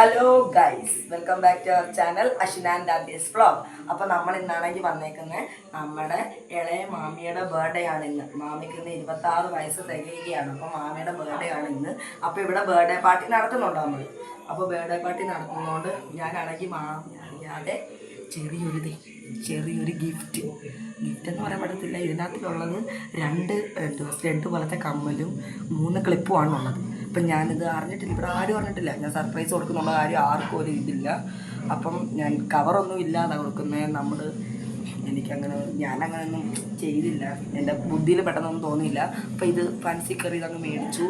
Hello guys welcome back to our channel Ashwin and Abiya's vlog അപ്പോൾ നമ്മൾ ഇന്നാണെങ്കിൽ വന്നേക്കുന്നത് നമ്മുടെ ഇളയ മാമിയുടെ ബർത്ത്ഡേ ആണ് ഇന്ന്. മാമിക്ക് ഇന്ന് ഇരുപത്താറ് വയസ്സ് തികയുകയാണ്. അപ്പോൾ മാമിയുടെ ബർത്ത്ഡേ ആണ് ഇന്ന്. അപ്പോൾ ഇവിടെ ബർത്ത്ഡേ പാർട്ടി നടത്തുന്നുണ്ട് നമ്മൾ അപ്പോൾ ബർത്ത്ഡേ പാർട്ടി നടത്തുന്നതുകൊണ്ട് ഞാനാണെങ്കിൽ മാമി അറിയാതെ ചെറിയൊരു ചെറിയൊരു ഗിഫ്റ്റ് ഗിഫ്റ്റ് എന്ന് പറയാൻ പറ്റത്തില്ല. ഇതിനകത്തുള്ളത് രണ്ട് രണ്ട് പോലത്തെ കമ്മലും മൂന്ന് ക്ലിപ്പുമാണ് ഉള്ളത് അപ്പം ഞാനിത് അറിഞ്ഞിട്ടില്ല. ഇവിടെ ആരും അറിഞ്ഞിട്ടില്ല. ഞാൻ സർപ്രൈസ് കൊടുക്കുന്നുള്ള കാര്യം ആർക്കും ഒരു ഇതില്ല. അപ്പം ഞാൻ കവറൊന്നും ഇല്ലാതെ കൊടുക്കുന്നത് നമ്മൾ എനിക്കങ്ങനെ ഞാനങ്ങനെ ഒന്നും ചെയ്തില്ല. എന്റെ ബുദ്ധിയിൽ പെട്ടെന്നൊന്നും തോന്നിയില്ല. അപ്പോൾ ഇത് ഫാൻസി കറി ഇതങ്ങ് മേടിച്ചു.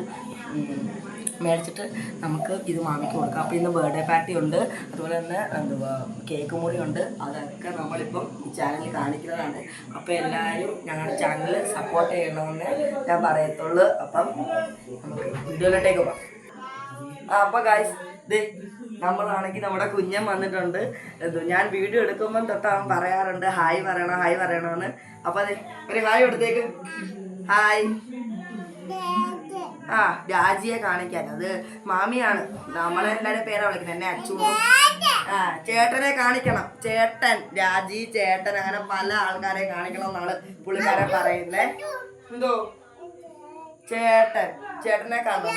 മേടിച്ചിട്ട് നമുക്ക് ഇത് മാമിക്ക് കൊടുക്കാം. അപ്പോൾ ഇന്ന് ബർത്ത്ഡേ പാർട്ടി ഉണ്ട്. അതുപോലെ തന്നെ എന്തുവാ കേക്ക് മുറി ഉണ്ട്. അതൊക്കെ നമ്മളിപ്പം ചാനലിൽ കാണിക്കുന്നതാണ്. അപ്പോൾ എല്ലാവരും ഞങ്ങളുടെ ചാനൽ സപ്പോർട്ട് ചെയ്യണമെന്ന് ഞാൻ പറയത്തുള്ളൂ. അപ്പം നമുക്ക് വീഡിയോയിലോട്ടേക്ക് പോകാം. ആ അപ്പോൾ ഗായ്സ് ദേ നമ്മളാണെങ്കിൽ നമ്മുടെ കുഞ്ഞൻ വന്നിട്ടുണ്ട്. എന്തോ ഞാൻ വീഡിയോ എടുക്കുമ്പം തൊട്ട് അവൻ പറയാറുണ്ട് ഹായ് പറയണം ഹായ് പറയണമെന്ന് അപ്പോൾ അതെ ഒരു ഹായ് എടുത്തേക്ക് ഹായ് ആ രാജിയെ കാണിക്കാൻ. അത് മാമിയാണ്. നമ്മളെല്ലാരും പേരാ വിളിക്കുന്നത്. എന്നെ അച്ചു ആ ചേട്ടനെ കാണിക്കണം. ചേട്ടൻ രാജി ചേട്ടൻ അങ്ങനെ പല ആൾക്കാരെ കാണിക്കണം എന്നാണ് പുള്ളിക്കാരൻ പറയുന്നേ. എന്തോ? ചേട്ടൻ. ചേട്ടനെ കാണണം.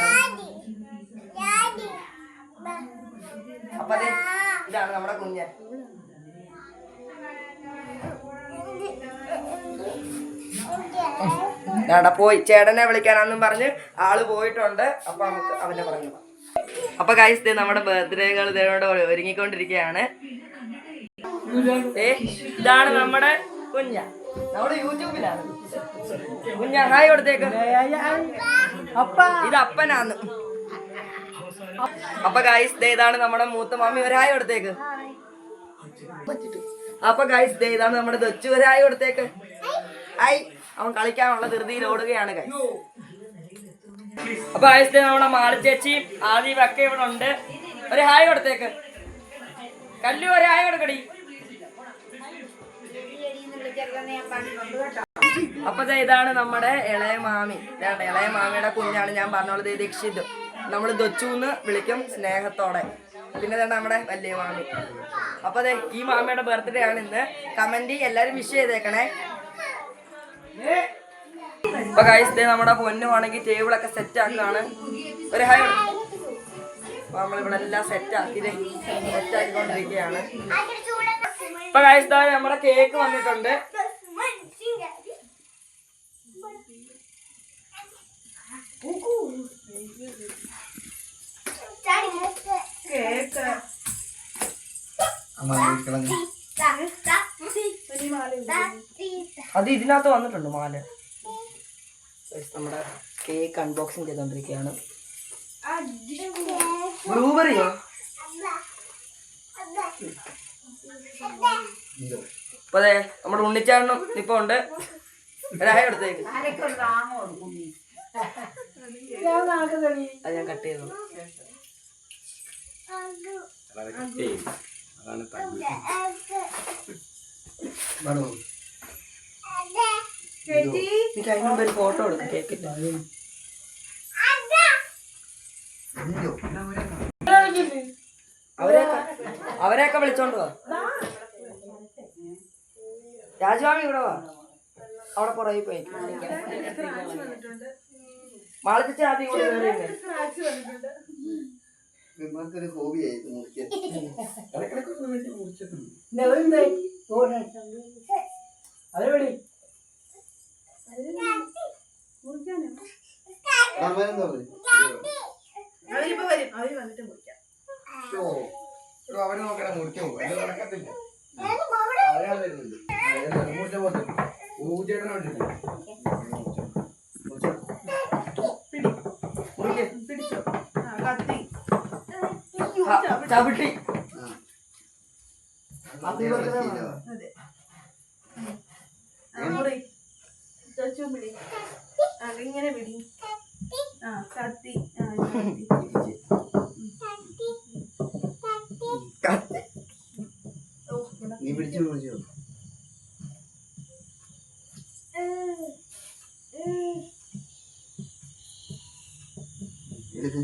അപ്പൊ അതെ ഇതാണ് നമ്മുടെ കുഞ്ഞൻ. ഞാടാ പോയി. ചേട്ടനെ വിളിക്കാനാന്നും പറഞ്ഞ് ആൾ പോയിട്ടുണ്ട്. അപ്പൊ നമുക്ക് അവന്റെ പറഞ്ഞു അപ്പൊ ദേ നമ്മുടെ ബർത്ത്ഡേകൾ ഇതിനോട് ഒരുങ്ങിക്കൊണ്ടിരിക്കുകയാണ്. ഇതാണ് നമ്മുടെ കുഞ്ഞ. നമ്മുടെ യൂട്യൂബിലാണ്. കുഞ്ഞ ഹായ് കൊടുത്തേക്ക്. ഇത് അപ്പനാന്ന്. അപ്പൊ ഗൈസ് ദേ ഇതാണ് നമ്മുടെ മൂത്ത മാമി. ഒരായ കൊടുത്തേക്ക്. അപ്പൊ ഗൈസ് ദേ ഇതാണ് നമ്മുടെ ദച്ചു. ഒരായ കൊടുത്തേക്ക്. ഹായ്. അവൻ കളിക്കാനുള്ള ധൃതിയിൽ ഓടുകയാണ് അപ്പൊ ദേ നമ്മുടെ മാളി ചേച്ചി ആദ്യം ഒക്കെ ഇവിടെ ഉണ്ട്. ഒരു ഹായ് കൊടുത്തേക്ക്. കല്ലു ഒരു ഹായ് കൊടുക്കടി. അപ്പൊ ഇതാണ് നമ്മുടെ ഇളയ മാമി. ഇതാണ് ഇളയ മാമിയുടെ കുഞ്ഞാണ് ഞാൻ പറഞ്ഞോളത് ദീക്ഷിത്. നമ്മൾ ദൊച്ചുന്ന് വിളിക്കും സ്നേഹത്തോടെ. പിന്നെ ഇതാണ് നമ്മുടെ വലിയ മാമി. അപ്പൊ ഈ മാമിയുടെ ബർത്ത്ഡേ ആണ് ഇന്ന്. കമന്റ് എല്ലാരും വിഷ് ചെയ്തേക്കണേ. അപ്പൊ കഴിച്ച് ദേ നമ്മുടെ ടേബിൾ ടേബിളൊക്കെ സെറ്റ് ആക്കാണ് ഒരു ഹൈ അപ്പൊ നമ്മളിവിടെ എല്ലാം സെറ്റ് ആക്കി സെറ്റ് ആക്കിക്കൊണ്ടിരിക്കുകയാണ്. ഇപ്പൊ ദാ നമ്മുടെ കേക്ക് വന്നിട്ടുണ്ട്. അത് ഇതിനകത്ത് വന്നിട്ടുണ്ട് മാല. നമ്മുടെ കേക്ക് അൺബോക്സിങ് ചെയ്തോണ്ടിരിക്കുകയാണ് ബ്ലൂബെറിയോ അപ്പൊ അതെ നമ്മുടെ ഉണ്ണിച്ചാണനും ഇപ്പൊ ഉണ്ട്. ഒരായ എടുത്തേക്ക്. അത് ഞാൻ കട്ട് ചെയ്തു എനിക്ക് അതിന് മുമ്പ് ഒരു ഫോട്ടോ എടുക്കും കേക്കിന്റെ അവരെയൊക്കെ അവരെയൊക്കെ വിളിച്ചോണ്ട് വാ. രാജുവാമി ഇവിടെ വാ. അവിടെ പുറകെ പോയി. മാളിച്ച ആദ്യം കൂടെ കയറിയില്ലേ ഓ, എടോ, അവന് നോക്കണേ മുറിക്കാൻ പോകും അത് നടക്കത്തില്ല. അയാൾ വരുന്നുണ്ട്. മുറിച്ച പോട്ടെ ഊച്ചേട്ടനെ വിളിച്ചു ചവിട്ടി. അതിങ്ങനെ പിടി ആ കത്തി. ആ കത്തി ഓ ഇവിടെ നീ പിടിച്ചു മുറിച്ചോ എടുക്ക്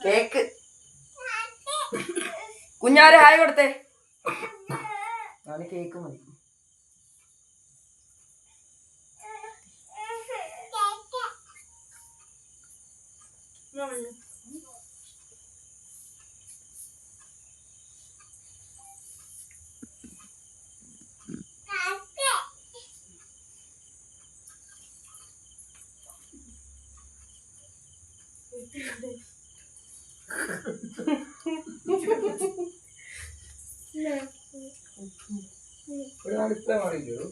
കേക്ക്. കുഞ്ഞാരെ ഹായ് കൊടുത്തേ. കേക്ക് മതി അമ്മ വന്നു. ഒരു ഡിസ്പ്ലേ മാറിയില്ലോ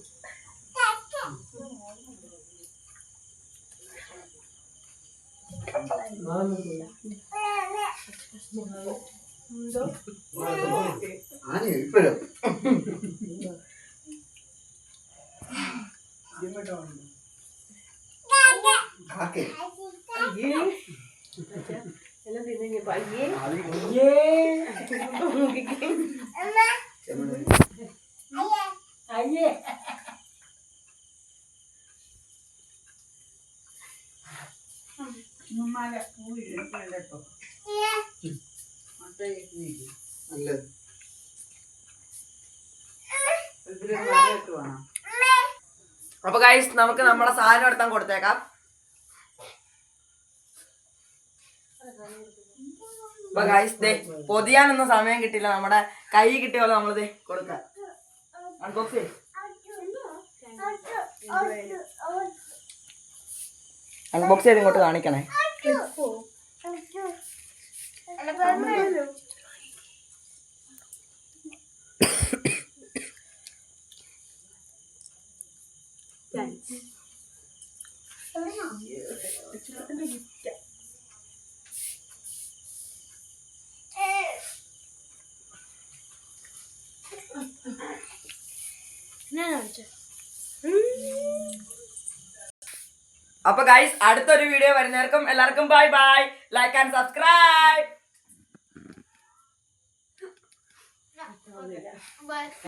എന്തോ ആനി ഇപ്പോഴും തിന്നു പയ്യേ അയ്യേ. ഉമ്മാരെ പൂ ഇഴക്കണ്ടോ നല്ലത് അപ്പൊ ഗൈസ് നമുക്ക് നമ്മുടെ സാധനം എടുത്താൻ കൊടുത്തേക്കാം. അപ്പൊ ഗൈസ് ദേ പൊതിയാനൊന്നും സമയം കിട്ടില്ല നമ്മുടെ കൈ കിട്ടിയ പോലെ നമ്മളിത് കൊടുക്കാം. അൺബോക്സ് അൺബോക്സ് ചെയ്ത് ഇങ്ങോട്ട് കാണിക്കണേ. അപ്പൊ ഗൈസ് അടുത്തൊരു വീഡിയോ വരുന്നവർക്കും എല്ലാവർക്കും bye bye like and subscribe